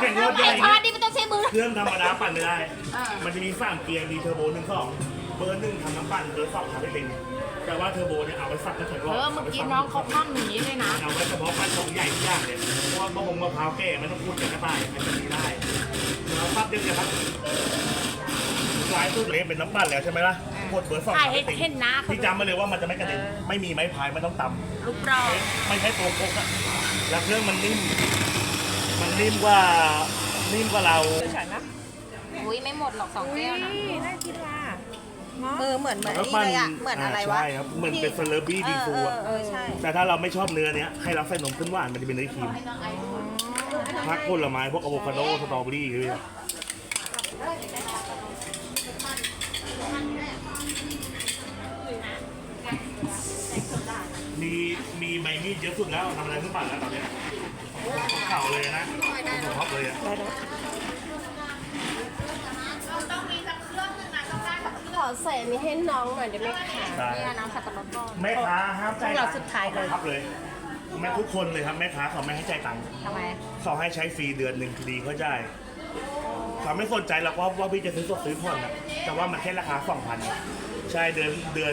แข่งรถใหไอ้ช้อนนี่ไม่ต้องใช้มือ เครื่องธรรมดาปั่นไม่ได้มันจะมีสามเกียร์ดีเทอร์โบหนึ่งสอง เบอร์หนึ่งทำน้ำปั่น เบอร์สองทำให้เป็น แต่ว่าเทอร์โบเนี่ยเอาไว้สับกระแทกรเออบอเมื่อกี้น้องเขาคล่องหนีเลยนะ เอาไว้เฉพาะปั้นของใหญ่ทุกอย่างเลยเพราะว่ามะม่วงมะพร้าวแก่มันต้องพูดกันก็ตายมันจะมีได้แล้วปั๊บเดียวครับลายสุดเลยเป็นน้ำปั่นแล้วใช่ไหมล่ะกดเบอร์สองถ่ให้เห็นหน้าเขาพี่จำมาเลยว่ามันจะไม่กระเด็น ไม่มีไม้พายมันต้องต่ำลูกรอไม่ใช่ตัวโคกอะแล้วเครื่องมันนิ่ม นนิ่มกว่านิ่มกว่าเราอุ้ยไม่หมดหรอกสองแก้วนะ น่ากินว่ะเออเหมือนเหมือนแล้วนี่ปั้นเลยอะเหมือนอะไรวะใช่ครับเหมือนเป็นเฟลเลอร์บี้ดีฟูเอออะเออเออใช่แต่ถ้าเราไม่ชอบเนื้อเนี้ยให้เราใส่นมข้นหวานมันจะเป็นเนื้อครีมพักผลไม้พวกอะโวคาโดสตรอเบอรี่เลยอ มีมีใบมีดเยอะสุดแล้วทำอะไรขึ้นปั่นแล้วตอนเนี้ยของเข่าเลยนะของท็อปเลยอะขอใส่อันนี้ให้น้องหน่อยได้ไหมคะใช่เนี่ยน้ำสับปะรดก่อนแม่ค้าห้ามจ่ายพวกเราสุดท้ายเลย ครับเลยแม่ทุกคนเลยครับแม่ค้าเขาไม่ให้จ่ายตังค์ทำไมเขาให้ใช้ฟรีเดือนหนึ่งดีเขาจ่ายเขาไม่สนใจหรอกว่าว่าพี่จะซื้อสดซื้อผ่อนนะแต่ว่ามันแค่ราคาสองพันใช่เดือนเดือน